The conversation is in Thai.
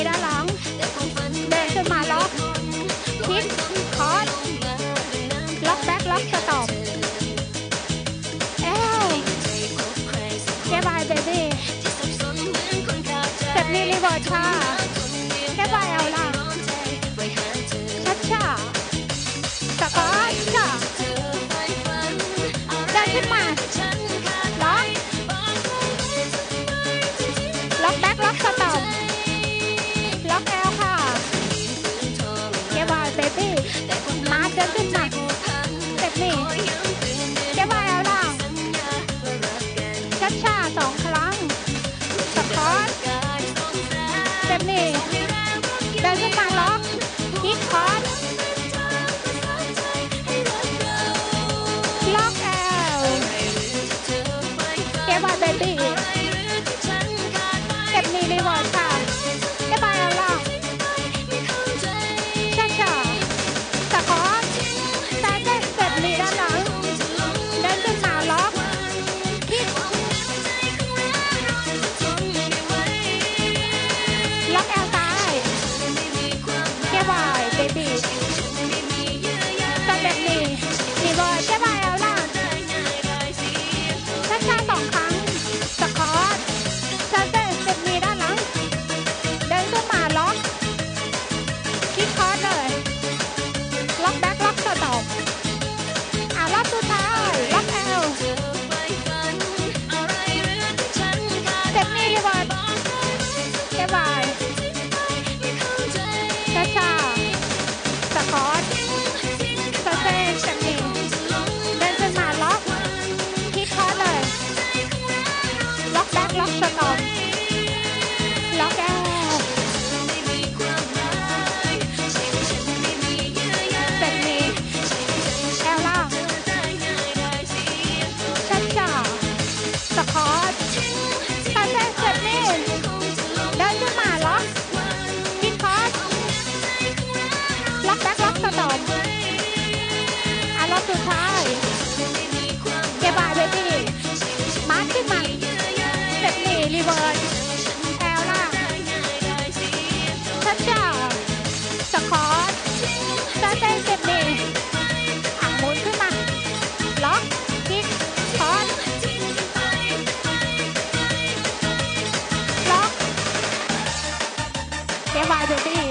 นี้ด้านหลัง เดินขึ้นมาล็อกคิดคอร์สล็อกแบ็คล็อกสต็อปเอ้เกบายเบบี้สเต็ปนี้รีวอร์ดค่ะ Me. লাখ টাকা mais, eu